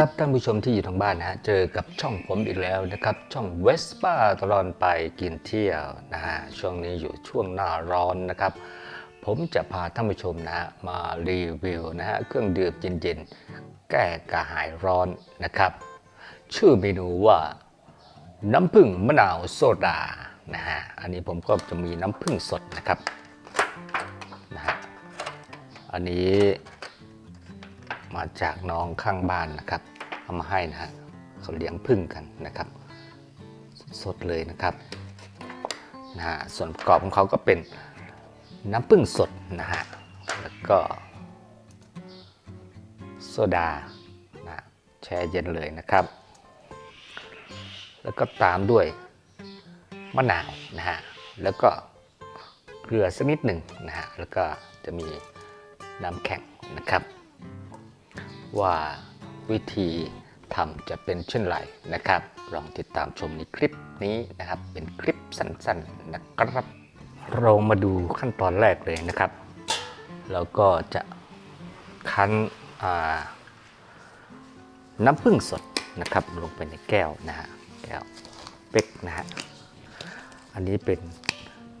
ครับท่านผู้ชมที่อยู่ทางบ้านนะฮะเจอกับช่องผมอีกแล้วนะครับ ช่องเวสป้าตลอดไปกินเที่ยวนะฮะช่วงนี้อยู่ช่วงหน้าร้อนนะครับ ผมจะพาท่านผู้ชมนะฮะมารีวิวนะฮะเครื่องดื่มเย็นๆ แก้กระหายร้อนนะครับ ชื่อเมนูว่า น้ำผึ้งมะนาวโซดานะฮะอันนี้ผมก็จะมีน้ำผึ้งสดนะครับนะฮะอันนี้ มาจากน้องข้างบ้านนะครับเอามาให้นะฮะเขาเลี้ยงพึ่งกันนะครับ สดเลยนะครับนะฮะส่วนประกอบของเขาก็เป็นน้ำผึ้งสดนะฮะแล้วก็โซดานะแช่เย็นเลยนะครับ แล้วก็ตามด้วยมะนาวนะฮะแล้วก็เกลือสักนิดหนึ่งนะฮะแล้วก็จะมีน้ำแข็งนะครับ ว่าวิธีทำจะเป็นเช่นไรนะครับ ลองติดตามชมในคลิปนี้นะครับ เป็นคลิปสั้นๆนะครับ เรามาดูขั้นตอนแรกเลยนะครับ เราก็จะคั้นน้ำผึ้งสดนะครับ ลงไปในแก้วนะฮะแก้วเป๊กนะฮะอันนี้เป็น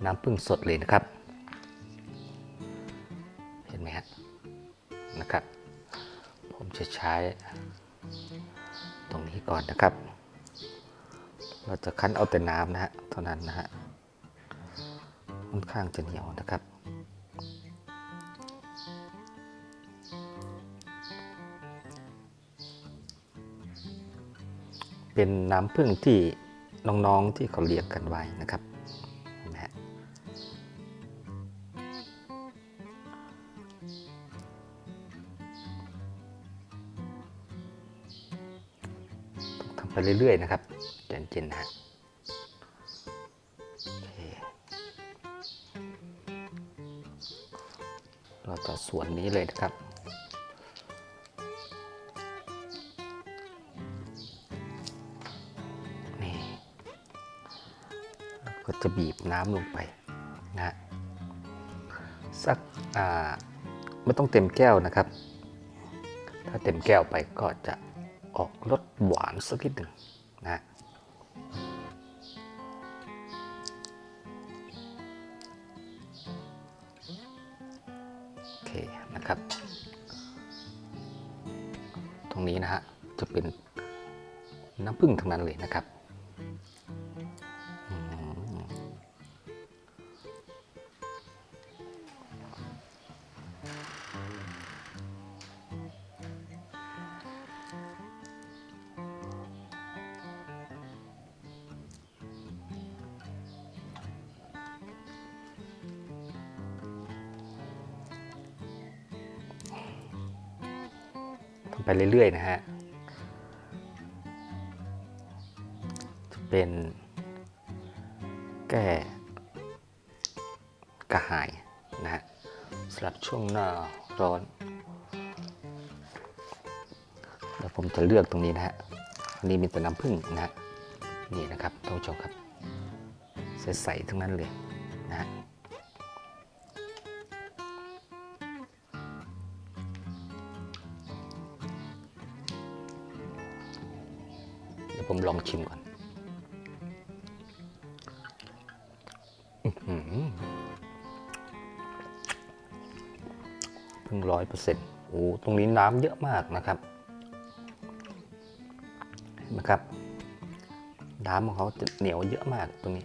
น้ำผึ้งสดเลยนะครับ จะใช้ ตรงนี้ก่อนนะครับ เราจะคั้นเอาแต่น้ำนะฮะเท่านั้นนะฮะค่อนข้างจะเหนียวนะครับเป็นน้ำผึ้งที่น้องๆที่เขาเลี้ยงกันไว้นะครับ ไปเรื่อยๆนะครับเย็นๆนะฮะเราต่อส่วนนี้เลยนะครับนี่ก็จะบีบน้ำลงไปนะฮะสักอ่าไม่ต้องเต็มแก้วนะครับ ถ้าเต็มแก้วไปก็จะ ออกรสหวานสักนิดหนึ่งนะโอเคนะครับ ตรงนี้นะฮะจะเป็นน้ำผึ้งทั้งนั้นเลยนะครับ ไปเรื่อยๆนะฮะจะเป็นแก้กระหายนะฮะสำหรับช่วงหน้าร้อนเดี๋ยวผมจะเลือกตรงนี้นะฮะอันนี้มีแต่น้ำผึ้งนะฮะนี่นะครับท่านผู้ชมครับใสๆทั้งนั้นเลยนะฮะ ยวผมลองชิมก่อนเพิ่งร้อยเปอร์เซ็นต์โอ้ตรงนี้น้ำเยอะมากนะครับเห็นไหมครับ น้ำของเขาจะเหนียวเยอะมากตรงนี้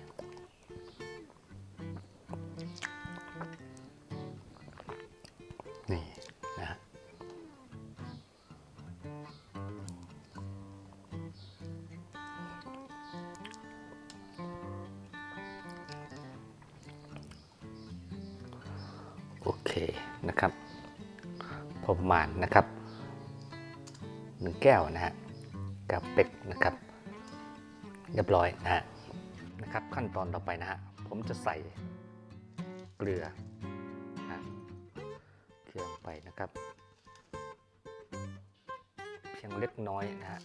โอเคนะครับประมาณนะครับหนึ่งแก้วนะฮะกับเป็ดนะครับ เรียบร้อยนะฮะนะครับ ขั้นตอนต่อไปนะฮะผมจะใส่เกลือนะเกลืองไปนะครับ เพียงเล็กน้อยนะฮะ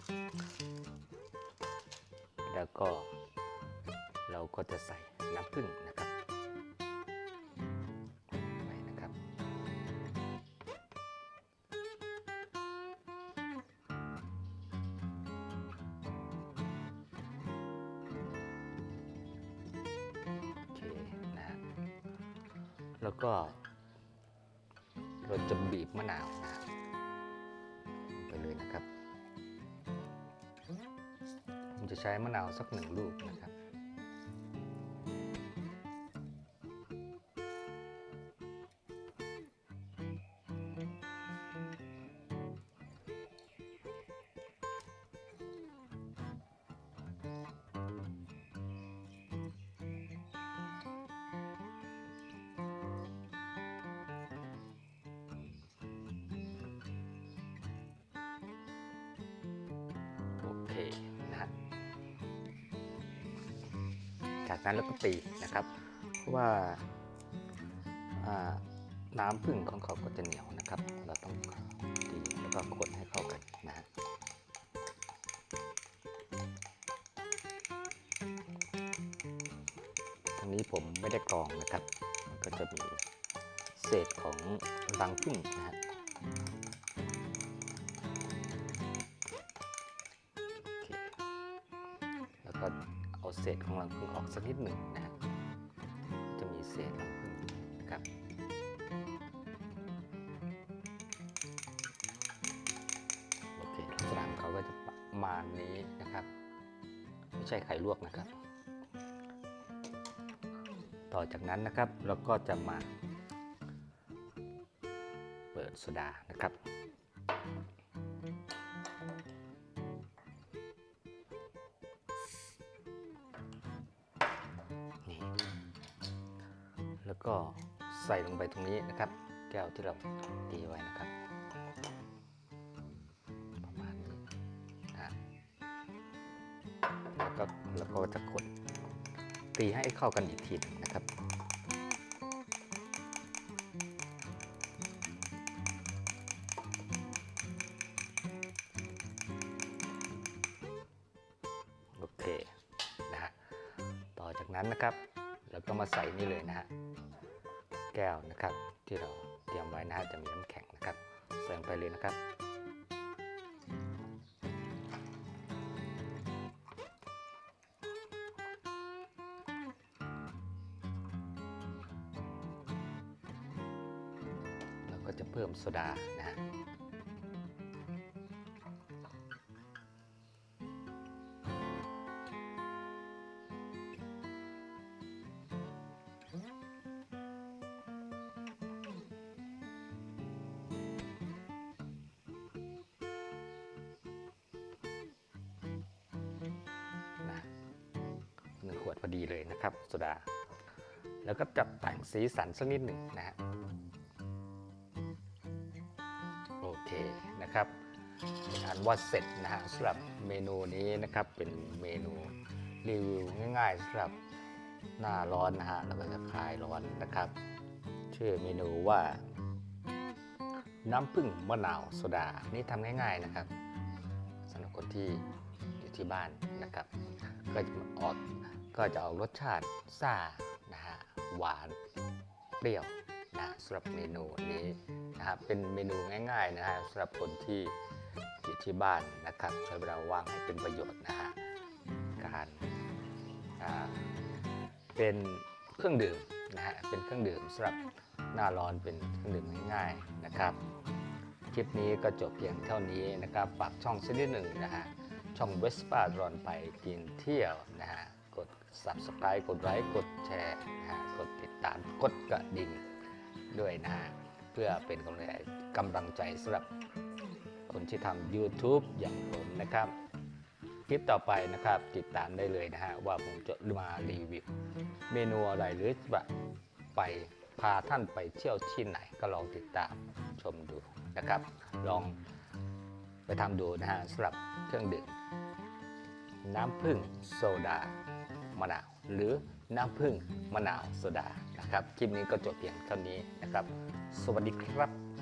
แล้วก็เราก็จะใส่น้ำผึ้งนะครับ แล้วก็ เราจะบีบมะนาวนะไปเลยนะครับ ผมจะใช้มะนาวสักหนึ่งลูกนะครับ จากนั้นเราก็ตีนะครับเพราะว่าน้ำผึ้งของเขาก็จะเหนียวนะครับ เราต้องตีแล้วก็คนให้เข้ากันนะฮะทางนี้ผมไม่ได้กรองนะครับ มันก็จะมีเศษของรังผึ้งนะฮะ เศษของรังผึ้งออกสักนิดหนึ่งนะฮะจะมีเศษรังผึ้งนะครับโอเคลักษณะของเขาก็จะประมาณนี้นะครับ ไม่ใช่ไข่ลวกนะครับ ต่อจากนั้นนะครับเราก็จะมา เปิดโซดานะครับ แล้วก็ใส่ลงไปตรงนี้นะครับ แก้วที่เราตีไว้นะครับ ประมาณนี้นะแล้วก็แล้วก็จะกดตีให้เข้ากันอีกทีนึงนะครับโอเคนะฮะต่อจากนั้นนะครับเราก็มาใส่นี่เลยนะฮะ แก้วนะครับ ที่เราเตรียมไว้นะฮะจะมีน้ำแข็งนะครับใส่ลงไปเลยนะครับแล้วก็จะเพิ่มโซดานะ ดีเลยนะครับโซดา แล้วก็จัดแต่งสีสันสักนิดหนึ่งนะฮะโอเคนะครับเป็นอันว่าเสร็จนะฮะสำหรับเมนูนี้นะครับเป็นเมนูรีวิวง่ายๆสำหรับหน้าร้อนนะฮะแล้วก็จะคลายร้อนนะครับ ชื่อเมนูว่า น้ำผึ้งมะนาวโซดา นี่ทำง่ายๆนะครับสำหรับคนที่อยู่ที่บ้านนะครับ ก็จะออก ก็จะออกรสชาติซ่านะฮะหวานเปรี้ยวนะสำหรับเมนูนี้นะครับเป็นเมนูง่ายๆนะฮะสำหรับคนที่อยู่ที่บ้านนะครับใช้เวลาว่างให้เป็นประโยชน์นะฮะการเป็นเครื่องดื่มนะฮะเป็นเครื่องดื่มสำหรับหน้าร้อนเป็นเครื่องดื่มง่ายๆนะครับ คลิปนี้ก็จบเพียงเท่านี้นะครับฝากช่องสักนิดหนึ่งนะฮะช่องเวสป้ารอนไปกินเที่ยวนะฮะ กด subscribe กดไลค์กดแชร์นะฮะกดติดตามกดกระดิ่งด้วยนะฮะเพื่อเป็นกำลังใจกำลังใจสำหรับคนที่ทำ YouTube อย่างผมนะครับ คลิปต่อไปนะครับติดตามได้เลยนะฮะว่าผมจะมารีวิวเมนูอะไรหรือจะไปพาท่านไปเที่ยวที่ไหนก็ลองติดตามชมดูนะครับ ลองไปทำดูนะฮะสำหรับเครื่องดื่ม น้ำผึ้งโซดามะนาวหรือน้ำผึ้งมะนาวโซดานะครับคลิปนี้ก็จบเพียงเท่านี้นะครับ สวัสดีครับ